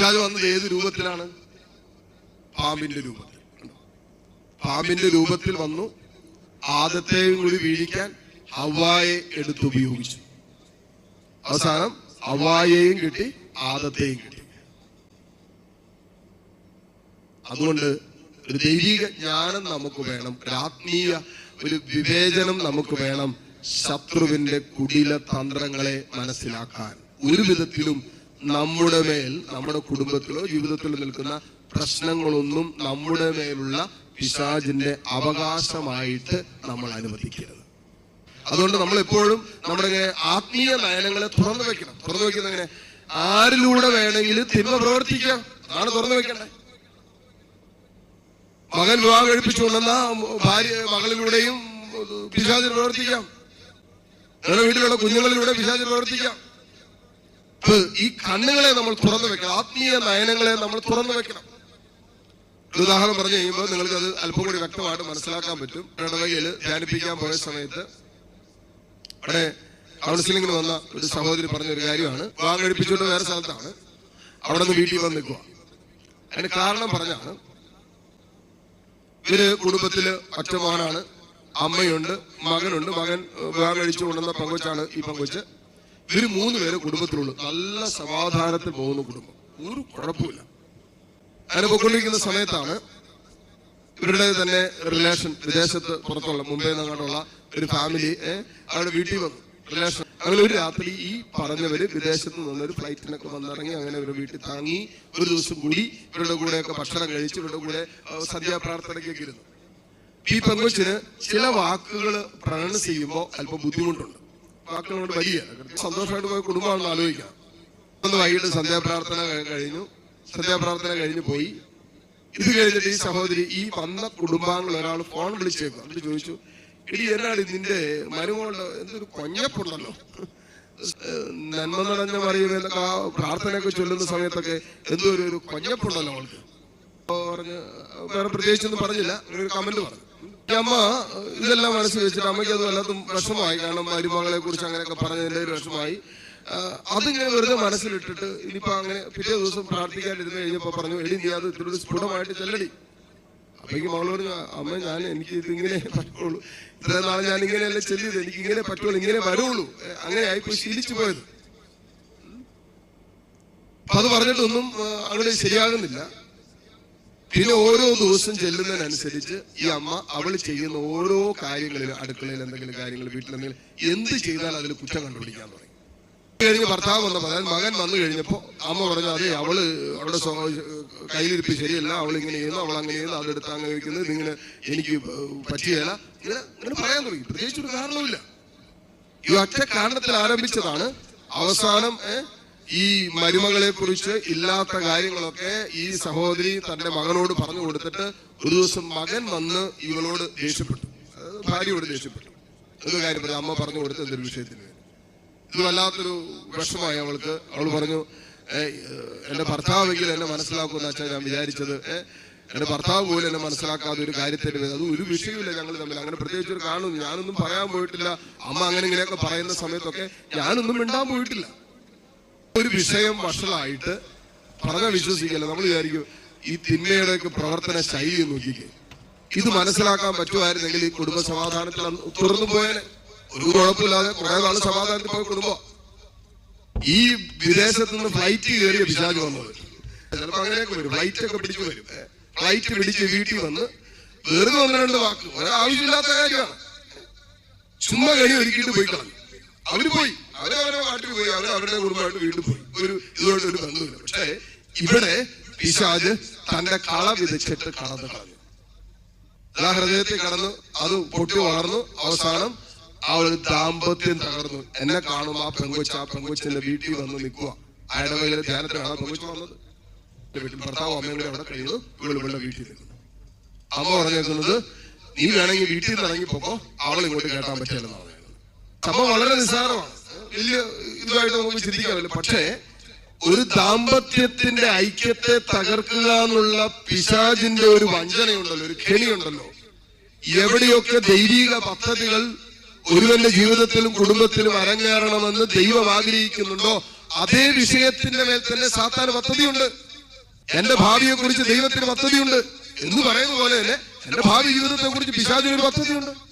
പിശാജ് വന്നത് ഏത് രൂപത്തിലാണ്? പാമ്പിന്റെ രൂപത്തിൽ? പാമ്പിന്റെ രൂപത്തിൽ വന്നു. ആദത്തെയും കൂടി വീഴിക്കാൻ ഹവായെ എടുത്തുപയോഗിച്ചു. അവസാനം ഹവായെയും കിട്ടി ആദത്തെയും കിട്ടി. അതുകൊണ്ട് ഒരു ദൈവിക ജ്ഞാനം നമുക്ക് വേണം ഒരു ആത്മീയ ഒരു വിവേചനം നമുക്ക് വേണം ശത്രുവിന്റെ കുടില തന്ത്രങ്ങളെ മനസ്സിലാക്കാൻ. ഒരു വിധത്തിലും നമ്മുടെ മേൽ നമ്മുടെ കുടുംബത്തിലോ ജീവിതത്തിലോ നിൽക്കുന്ന പ്രശ്നങ്ങളൊന്നും നമ്മുടെ മേലുള്ള പിശാചിന്റെ അവകാശമായിട്ട് നമ്മൾ അനുവദിക്കരുത്. അതുകൊണ്ട് നമ്മൾ എപ്പോഴും നമ്മുടെ ആത്മീയ നയനങ്ങളെ തുറന്നു വെക്കണം. തുറന്നു വെക്കുന്നത് എങ്ങനെ? ആരിലൂടെ വേണമെങ്കിലും തിന്മ പ്രവർത്തിക്കാം. അതാണ് തുറന്നു വെക്കണ്ടേ മകൻ വിവാഹം കഴിപ്പിച്ചു കൊണ്ടുവന്ന ഭാര്യ മകളിലൂടെയും പിശാചിൽ പ്രവർത്തിക്കാം. നിങ്ങളുടെ വീട്ടിലുള്ള കുഞ്ഞുങ്ങളിലൂടെ പിശാചിൽ പ്രവർത്തിക്കാം. ഇപ്പൊ ഈ കണ്ണുകളെ നമ്മൾ തുറന്നു വെക്കണം. ആത്മീയ നയനങ്ങളെ നമ്മൾ തുറന്നു വെക്കണം. ഉദാഹരണം പറഞ്ഞു കഴിയുമ്പോൾ നിങ്ങൾക്ക് അത് അല്പം കൂടി വ്യക്തമായിട്ട് മനസ്സിലാക്കാൻ പറ്റും. ഇടവകയിൽ ധ്യാനിപ്പിക്കാൻ പോയ സമയത്ത് അവിടെ കൗൺസിലിംഗിന് വന്ന ഒരു സഹോദരി പറഞ്ഞ ഒരു കാര്യമാണ്. വിവാഹം വേറെ സ്ഥലത്താണ്. അവിടെ നിന്ന് വീട്ടിൽ വന്ന് നിൽക്കുക അതിന് കാരണം പറഞ്ഞാണ്. ഇവർ കുടുംബത്തിൽ മകനാണ് അമ്മയുണ്ട് മകനുണ്ട്. മകൻ വിവാഹം കഴിച്ചു കൊണ്ടുവന്ന പങ്കുവച്ചാണ് ഈ പങ്കൊച്ച്. ഇവർ മൂന്ന് പേരെ കുടുംബത്തിലുള്ളൂ. നല്ല സമാധാനത്തിൽ പോകുന്ന കുടുംബം. ഒരു കുഴപ്പമില്ല അങ്ങനെ പോയിക്കൊണ്ടിരിക്കുന്ന സമയത്താണ് ഇവരുടെ തന്നെ റിലേഷൻ വിദേശത്ത് പുറത്തുള്ള മുംബൈ നിന്നങ്ങോട്ടുള്ള ഒരു ഫാമിലി അവരുടെ വീട്ടിൽ വന്നു. റിലേഷൻ അങ്ങനെ ഒരു രാത്രി ഈ പറഞ്ഞവര് വിദേശത്ത് നിന്ന് ഒരു ഫ്ലൈറ്റിനൊക്കെ വന്നിറങ്ങി അങ്ങനെ ഒരു വീട്ടിൽ താങ്ങി ഒരു ദിവസം കൂടി ഇവരുടെ കൂടെയൊക്കെ ഭക്ഷണം കഴിച്ച് ഇവരുടെ കൂടെ സന്ധ്യാപ്രാർത്ഥനയ്ക്കൊക്കെ ഇരുന്നു. ഈ പെങ്കൊച്ചിന് ചില വാക്കുകൾ പ്രകടനം ചെയ്യുമ്പോൾ അല്പം ബുദ്ധിമുട്ടുണ്ട്. വാക്കുകളോട് വലിയ സന്തോഷമായിട്ട് പോയ കുടുംബമാണെന്ന് ആലോചിക്കാം. ഒന്ന് വൈകിട്ട് സന്ധ്യാപ്രാർത്ഥന കഴി- കഴിഞ്ഞു. സന്ധ്യാപ്രാർത്ഥന കഴിഞ്ഞു പോയി. ഇത് കഴിഞ്ഞിട്ട് ഈ സഹോദരി ഈ വന്ന കുടുംബാംഗങ്ങൾ ഒരാൾ ഫോൺ വിളിച്ചേക്കും. എന്നിട്ട് ചോദിച്ചു ഇടി എന്നാണ് നിന്റെ മരുമകളുടെ എന്തൊരു കൊഞ്ഞപ്പുണ്ടല്ലോ? നന്മ നിറഞ്ഞ മറിയുമേ ആ പ്രാർത്ഥനയൊക്കെ ചൊല്ലുന്ന സമയത്തൊക്കെ എന്തോ ഒരു കൊഞ്ഞപ്പുണ്ടല്ലോ അവൾക്ക്. പറഞ്ഞ് വേറെ പ്രത്യേകിച്ചൊന്നും പറഞ്ഞില്ല. ഒരു കമന്റ് പറഞ്ഞു. അമ്മ ഇതെല്ലാം മനസ്സിൽ വെച്ചിട്ട് അമ്മയ്ക്ക് അത് വല്ലാത്തും വിഷമമായി. കാരണം മരുമകളെ കുറിച്ച് അങ്ങനെയൊക്കെ പറഞ്ഞതിന്റെ ഒരു വിഷമമായി. അതിങ്ങനെ വെറുതെ മനസ്സിലിട്ടിട്ട് ഇനിയിപ്പോ അങ്ങനെ പിറ്റേ ദിവസം പ്രാർത്ഥിക്കാനിരുന്ന് കഴിഞ്ഞപ്പോ പറഞ്ഞു എടി നീ അത് ഇത്തിരി സ്ഫുടമായിട്ട് ചെല്ലടി. അപ്പേക്ക് മകൾ പറഞ്ഞു അമ്മ ഞാൻ എനിക്ക് ഇതിങ്ങനെ പറ്റുള്ളൂ. ഇത്ര നാളെ ഞാൻ ഇങ്ങനെയല്ലേ ചെല്ലിയത്? എനിക്ക് ഇങ്ങനെ പറ്റുള്ളൂ ഇങ്ങനെ വരുള്ളൂ. അങ്ങനെ ആയിപ്പോ ശീലിച്ചു പോയത്. അത് പറഞ്ഞിട്ടൊന്നും അങ്ങനെ ശരിയാകുന്നില്ല. പിന്നെ ഓരോ ദിവസം ചെല്ലുന്നതിനനുസരിച്ച് ഈ അമ്മ അവൾ ചെയ്യുന്ന ഓരോ കാര്യങ്ങളിലും അടുക്കളയിൽ എന്തെങ്കിലും കാര്യങ്ങൾ വീട്ടിലെന്തെങ്കിലും എന്ത് ചെയ്താൽ അതിൽ കുറ്റം കണ്ടുപിടിക്കാൻ തുടങ്ങി. കഴിഞ്ഞ് ഭർത്താവ് വന്നപ്പോൾ അതായത് മകൻ വന്നു കഴിഞ്ഞപ്പോ അമ്മ പറഞ്ഞു അതെ അവൾ അവളുടെ കയ്യിലിരിപ്പ് ശരിയല്ല അവൾ ഇങ്ങനെ ചെയ്യുന്നു അവൾ അങ്ങനെ ചെയ്യുന്നു അതെടുത്ത് അങ്ങനെ വയ്ക്കുന്നത് ഇതിങ്ങനെ എനിക്ക് പറ്റിയല്ല ഇങ്ങനെ പറയാൻ തുടങ്ങി. പ്രത്യേകിച്ച് ഒരു കാരണവുമില്ല. ഈ ഒറ്റ കാരണത്തിൽ ആരംഭിച്ചതാണ് അവസാനം ഏ, ഈ മരുമകളെ കുറിച്ച് ഇല്ലാത്ത കാര്യങ്ങളൊക്കെ ഈ സഹോദരി തന്റെ മകനോട് പറഞ്ഞു കൊടുത്തിട്ട് ഒരു ദിവസം മകൻ വന്ന് ഇവളോട് ദേഷ്യപ്പെട്ടു. ഭാര്യയോട് ദേഷ്യപ്പെട്ടു. എന്ത് കാര്യം പറഞ്ഞു അമ്മ പറഞ്ഞു കൊടുത്ത എന്തൊരു വിഷയത്തിന്? ഇത് വല്ലാത്തൊരു വിഷമായി അവൾക്ക്. അവൾ പറഞ്ഞു "ഏയ്, എന്റെ ഭർത്താവെങ്കിലും എന്നെ മനസ്സിലാക്കുമെന്ന് വെച്ചാൽ ഞാൻ വിചാരിച്ചത്. എന്റെ ഭർത്താവ് പോലും എന്നെ മനസ്സിലാക്കാതെ ഒരു കാര്യത്തിന് അത് ഒരു വിഷയമില്ല ഞങ്ങൾ തമ്മിൽ. അങ്ങനെ പ്രത്യേകിച്ച് ഒരു കാണുന്നു ഞാനൊന്നും പറയാൻ പോയിട്ടില്ല. അമ്മ അങ്ങനെ ഇങ്ങനെയൊക്കെ പറയുന്ന സമയത്തൊക്കെ ഞാനൊന്നും മിണ്ടാൻ പോയിട്ടില്ല. ഒരു വിഷയം വഷളായിട്ട് പറഞ്ഞ വിശ്വസിക്കല്ല? നമ്മൾ വിചാരിക്കും ഈ തിന്മയുടെ ഒക്കെ പ്രവർത്തന ശൈലി നോക്കിക്കേ. ഇത് മനസ്സിലാക്കാൻ പറ്റുമായിരുന്നെങ്കിൽ ഈ കുടുംബ സമാധാനത്തിൽ തുറന്നു പോയാലേ ഒരു കുഴപ്പമില്ലാതെ കുറെ നാൾ സമാധാനത്തിൽ പോയ കുടുംബം. ഈ വിദേശത്ത് നിന്ന് ഫ്ലൈറ്റ് കയറിയ പിശാജ് വന്നത് ചിലപ്പോ അങ്ങനെയൊക്കെ വരും. ഫ്ലൈറ്റ് ഒക്കെ പിടിച്ചു വരും. ഫ്ലൈറ്റ് പിടിച്ച് വീട്ടിൽ വന്ന് വെറുതെ ഒന്ന് രണ്ട് വാക്ക്. ഒരാവശ്യമില്ലാത്ത കാര്യമാണ്. ചുമ്മാ കഴിഞ്ഞ് ഒരുക്കിയിട്ട് പോയി കളഞ്ഞു. അവർ പോയി. അവരവരുടെ നാട്ടിൽ പോയി അവർ അവരുടെ കുടുംബമായിട്ട് വീണ്ടും പോയി. ഒരു ഇതുകൊണ്ട് ഒരു ബന്ധമില്ല. പക്ഷേ ഇവിടെ പിശാജ് തന്റെ കള വിതച്ചിട്ട് കടന്നു കളഞ്ഞു. ആ ഹൃദയത്തിൽ കടന്നു അത് പൊട്ടി വളർന്നു. അവസാനം ആ ഒരു ദാമ്പത്യം തകർന്നു. എന്നെ കാണും ആ പെങ്കൊച്ച ആ പെങ്കൊച്ചിന്റെ വീട്ടിൽ വന്ന് നിൽക്കുക. അയാളുടെ വകയിലെ ധ്യാനത്തിലാണ് പെങ്കൊച്ച് വന്നത് വീട്ടിൽ ഭർത്താവ് അമ്മയും കൂടെ അവിടെ കഴിയുന്നു. ഇവൾ ഇവളുടെ വീട്ടിൽ നിൽക്കുന്നു. അമ്മ പറഞ്ഞേക്കുന്നത് നീ വേണമെങ്കിൽ വീട്ടിൽ നിന്ന് ഇറങ്ങിപ്പോക്കോ. അവൾ ഇങ്ങോട്ട് കേട്ടാൻ പറ്റില്ലെന്നാണ്. സംഭവം വളരെ നിസ്സാരമാണ്. വലിയ ഇതുമായിട്ട് നമുക്ക് ചിന്തിക്കാമല്ലോ പക്ഷേ ഒരു ദാമ്പത്യത്തിന്റെ ഐക്യത്തെ തകർക്കുക എന്നുള്ള പിശാജിന്റെ ഒരു വഞ്ചനയുണ്ടല്ലോ ഒരു കെണിയുണ്ടല്ലോ. എവിടെയൊക്കെ ദൈവിക പദ്ധതികൾ ഒരുവന്റെ ജീവിതത്തിലും കുടുംബത്തിലും അരങ്ങേറണമെന്ന് ദൈവം ആഗ്രഹിക്കുന്നുണ്ടോ അതേ വിഷയത്തിന്റെ മേൽ തന്നെ സാത്താൻ പദ്ധതിയുണ്ട്. എന്റെ ഭാവിയെ കുറിച്ച് ദൈവത്തിന് പദ്ധതിയുണ്ട്. എന്ന് പറയുന്ന പോലെ തന്നെ എന്റെ ഭാവി ജീവിതത്തെ കുറിച്ച് പിശാജിന് ഒരു പദ്ധതിയുണ്ട്.